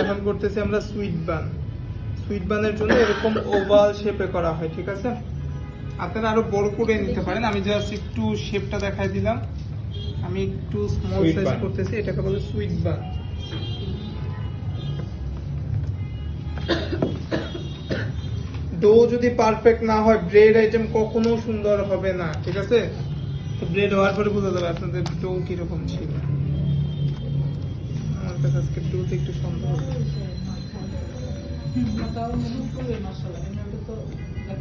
এখন করতেছি আমরা সুইট বান। সুইট বানের জন্য এরকম ওভাল শেপে করা হয় ঠিক আছে? আপনারা আরও বড় করে নিতে পারেন। আমি জাস্ট একটু শেপটা দেখাই দিলাম। আমি একটু স্মল সাইজ করতেছি এটাকে বলে সুইট বান ডো যদি পারফেক্ট না হয় ব্রেড আইটেম কখনো সুন্দর হবে না ঠিক আছে? ব্রেড হওয়ার পরে বোঝা যাবে আপনাদের ডো কীরকম ছিল। আমার কাছে আজকে ডোতে একটু সন্দেহ matado un músculo y no solo. me ha roto la